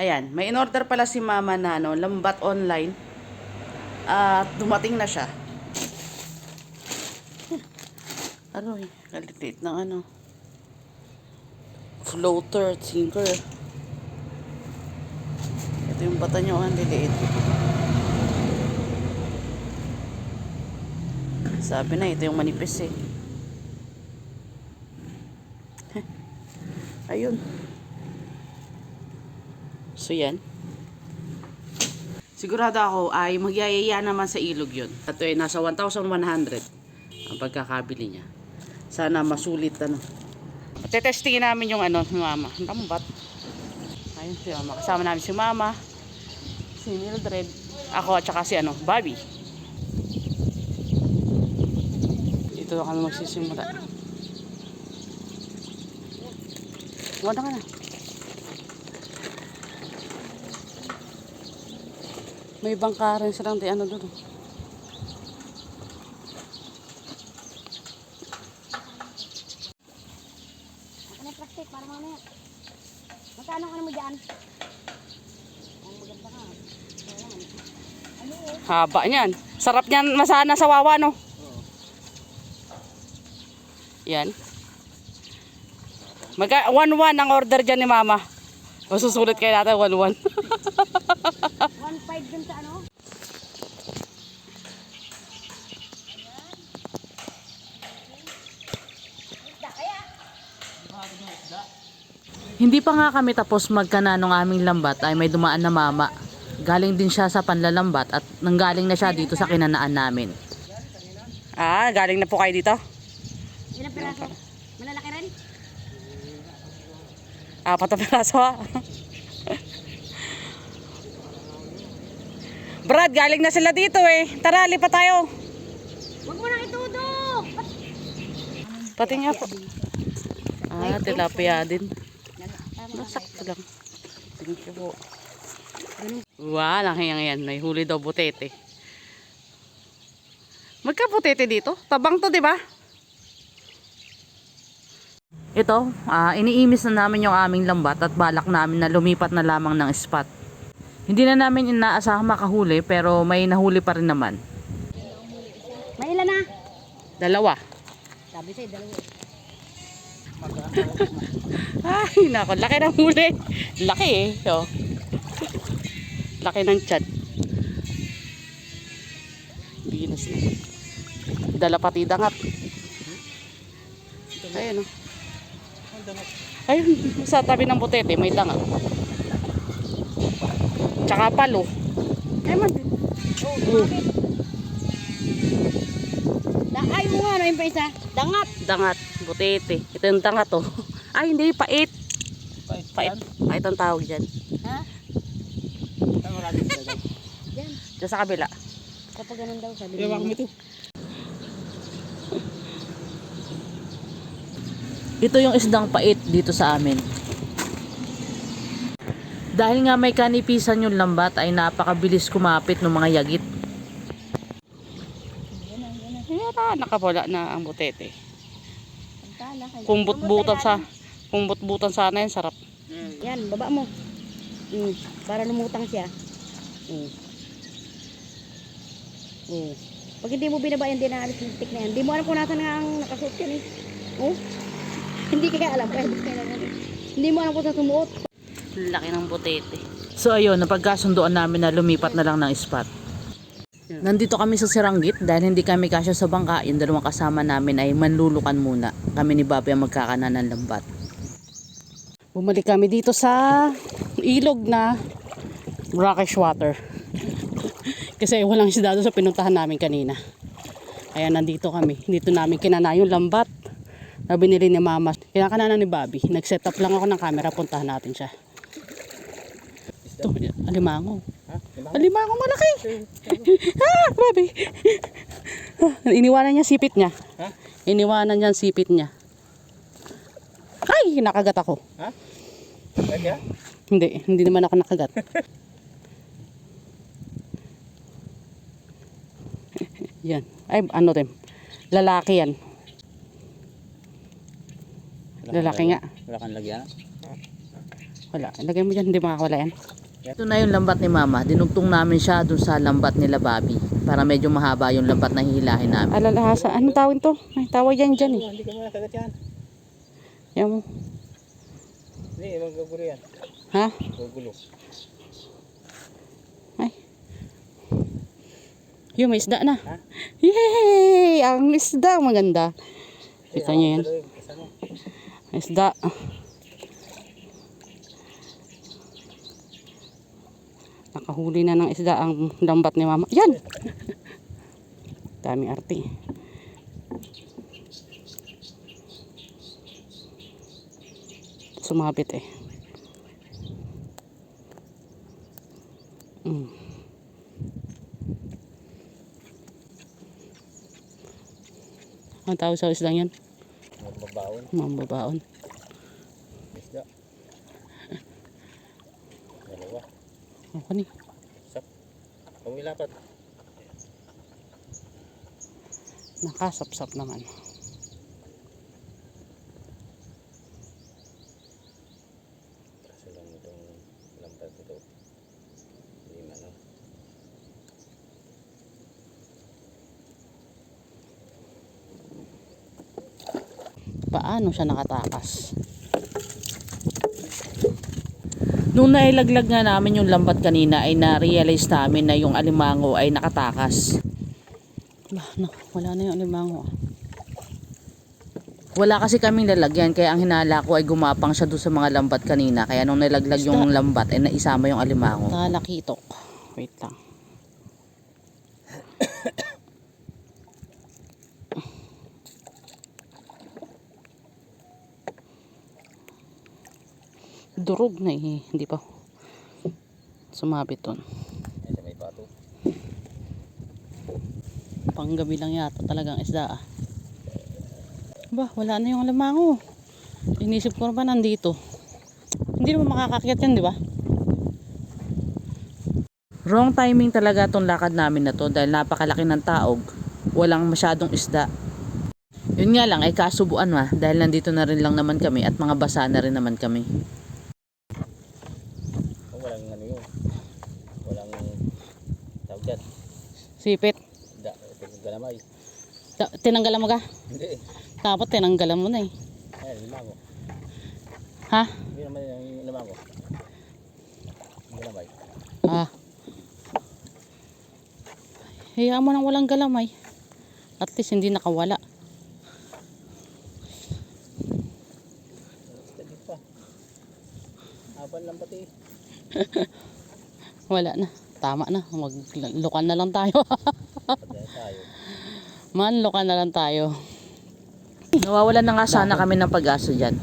Ayan, may in-order pala si mama na ano, lambat online. At dumating na siya. Aroy, kalitit ng ano. Floater, sinker. Ito yung bata nyo, ang liliit. Sabi na, ito yung manipis eh. Ayun. So yan. Sigurado ako ay magyayaya naman sa ilog yun. Ito ay nasa 1,100 ang pagkakabili niya. Sana masulit ano. Tetestingin namin yung ano, mama. Tambat. Ayun si mama. Kasama namin si mama, si Mildred, ako at saka si ano, Bobby. Dito kami magsisimula. Wala ka na. May bangka rin silang di ano doon. Ano plastic para mamaya? Magkano ano mo. Ano eh? Haba niyan. Sarap niyan masana sa wawa, no? Yan. Magka 1-1 ang order dyan ni Mama. Masusulit kayo natin 1-1. 1.5 dun sa ano? Hindi pa nga kami tapos magkana ng aming lambat ay may dumaan na mama. Galing din siya sa panlalambat at nanggaling na siya dito sa kinanaan namin. ah, galing na po kayo dito? Ilang piraso? Apat na piraso ha. Brad, galing na sila dito eh. Tara, lipat tayo. Huwag mo nang itudok! Pati nga po. Ah, tilapia din. Nasakto lang. Thank you po. Wow, laki yan. May huli daw butete. Magka-butete dito? Tabang to, di ba? Ito, ah, iniimis na namin yung aming lambat at balak namin na lumipat na lamang ng spot. Hindi na namin inaasahang makahuli pero may nahuli pa rin naman. May ilan na? Dalawa. Sabi sa'yo, dalawa. Ay, nako. Laki ng huli. Laki eh. Oh. Laki ng chat. Binas na. Dala pati dangat. Ayun oh. Ayun, sa tabi ng butete may dangat. Tsaka palo. Ay, man. Oh, Da ay, mo nga, ano yung pa isa? Dangat! dangat. Butete. Ito yung dangat oh. Ay, hindi. Pait. Pait. Pait ang tawag dyan. Ha? Yan. Diyan sa kabila. Kapag ganun daw, sabi Ewan ko niya. ito. Ito yung isdang pait dito sa amin. Dahil nga may kanipisan yung lambat ay napakabilis kumapit ng mga yagit. Ayan na, nakapula na ang butete. Kaya- Kung butbutan sa kung butbutan sana yan, sarap. Yan, baba mo. Mm, para lumutang siya. Mm. Mm. Pag hindi mo binaba yan, din yung stick na yan. Hindi mo alam kung nasan nga ang nakasuot yan eh. Oh? Hindi kaya alam. Kaya kaya alam. Hindi mo alam kung saan sumuot. Laki ng butete. So ayun, napagkasunduan namin na lumipat na lang ng spot. Nandito kami sa Siranggit dahil hindi kami kasya sa bangka. Yung dalawang kasama namin ay manlulukan muna. Kami ni Bobby ang magkakanan ng lambat. Bumalik kami dito sa ilog na brackish water. Kasi walang isda doon sa pinuntahan namin kanina. Kaya nandito kami. Dito namin kinana yung lambat na binili ni mama. Kinakananan ni Bobby. Nag-set up lang ako ng camera. Puntahan natin siya. Ito, alimango. Alimango malaki. ah, Bobby. Ah, Iniwanan niya sipit niya. Ha? Iniwanan niya sipit niya. Ay, nakagat ako. Ha? Ha? Hindi, hindi naman ako nakagat. yan. Ay, ano rin. Lalaki yan. Lalaki nga. Wala kang lagyan. Wala. Lagay mo dyan, hindi makakawala yan. Ito na yung lambat ni Mama. Dinugtong namin siya dun sa lambat nila Bobby. Para medyo mahaba yung lambat na hihilahin namin. Alalahasa. Anong tawag to? Ay, tawag yan dyan eh. Hindi ka muna kagat yan. Yan mo. Hindi, magagulo yan. Ha? Gugulo. Ay. Yung may isda na. Ha? Yay! Ang isda. Maganda. Kita niyo yan. Isda. Nakahuli na ng isda ang lambat ni mama. Yan! Dami arte. Sumabit eh. Mm. Ang tawag sa isda yan? Magbabaon. Mambabaon. Isda. Dalawa. Ako ni. Sak. Pumilapat. Nakasapsap naman. Kaso lang itong lampas ito. Hindi man, no? Paano siya nakatakas? Nung nailaglag nga namin yung lambat kanina ay na-realize namin na yung alimango ay nakatakas. Bah, na, wala na yung alimango. Wala kasi kaming lalagyan kaya ang hinala ko ay gumapang siya doon sa mga lambat kanina. Kaya nung nilaglag yung lambat ay naisama yung alimango. Talakitok. Wait lang. Durog na eh. Hindi pa. Sumabit. Yan sa may pato. Panggabi lang yata talagang isda ah. Ba, wala na yung alamango. Inisip ko na ba nandito. Hindi naman makakakyat yan, di ba? Wrong timing talaga tong lakad namin na to dahil napakalaki ng taog. Walang masyadong isda. Yun nga lang ay kasubuan ma dahil nandito na rin lang naman kami at mga basa na rin naman kami. Walang ano yun. Walang tawag dyan. Sipit. Da, ito galamay. Ta- tinanggalan mo ka? Hindi. Dapat tinanggalan mo na eh. Ayan, limango. Ha? Hindi naman yung limango. Galamay. Ah. Hayaan mo nang walang galamay. At least hindi nakawala. Steady pa. Haban lang pati. Wala na. Tama na. Maglukan na lang tayo. Tayo. Manlukan na lang tayo. Nawawalan na nga sana kami ng pag-asa dyan.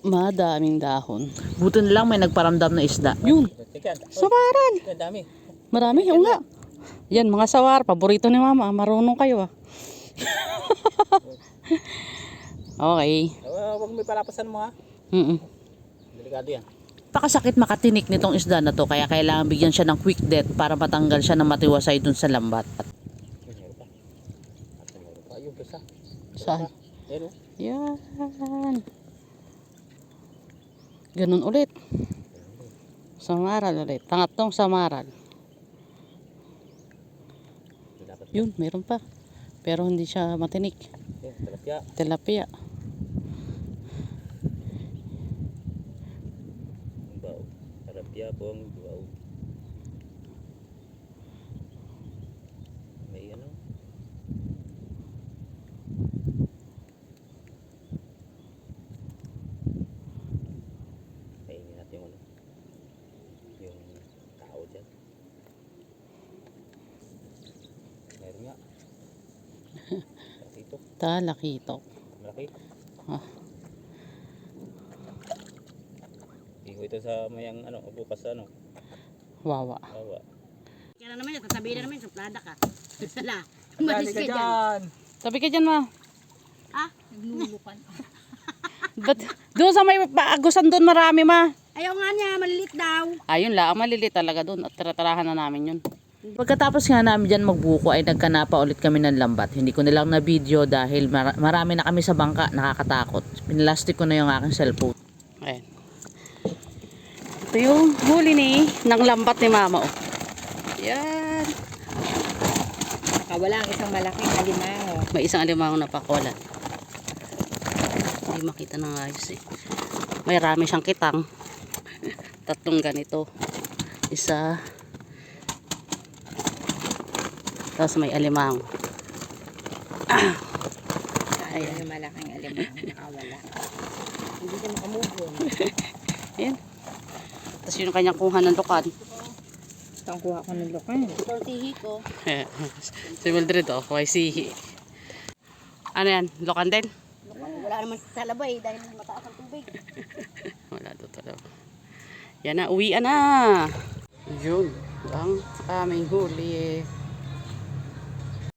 Madaming dahon. Buti na lang may nagparamdam na isda. Yun. Sawaran. Dami. Marami. Oo nga. Yan, mga sawar. Paborito ni mama. Marunong kayo ah. okay. Uh, huwag may palapasan mo ha. Mm Delikado yan. Pakasakit makatinik nitong isda na to kaya kailangan bigyan siya ng quick death para matanggal siya ng matiwasay dun sa lambat. Saan? Yan. Ganun ulit. Samaral ulit. Pangatlong samaral. Yun, meron pa. Pero hindi siya matinik. Tilapia. Tilapia. Ang baw. May ano. Kainin natin yung ano. Yung tao dyan. Meron nga. Dito. Talakitok. Malaki. Iho ito sa mayang ano, bukas sa ano. Wawa. Bawa. Kaya na naman, sasabihin na naman, suplada ka. Sala. Malis ka dyan. Sabi ka dyan, ma. Ah, naglulupan. Ba't, doon sa may paagusan doon marami, ma. Ayaw nga niya, malilit daw. Ayun la, ang maliliit talaga doon. At tira-tirahan na namin yun. Pagkatapos nga namin dyan magbuko ay nagkanapa ulit kami ng lambat. Hindi ko nilang na video dahil mara- marami na kami sa bangka nakakatakot. Pinalastik ko na yung aking cellphone. Ayan. Ito yung huli ni, ng lambat ni mama. Oh. Yan. Nakawala ang isang malaking alimango. May isang alimango na pakulan. Hindi makita ng ayos eh. May rami siyang kitang. Tatlong ganito. Isa. Tapos may alimango. Ayan yung malaking alimango. Nakawala. Hindi siya makamove Ayan. Tapos yun ang kanyang kuha ng lukan. Ito ang kuha ko ng lukan. Ito ang tihi ko. si Mildred oh, may sihi. Ano yan? Lukan din? Wala naman sa labay dahil mataas ang tubig. Wala to talaga. Yan na, uwian na. Yun, ang aming huli eh.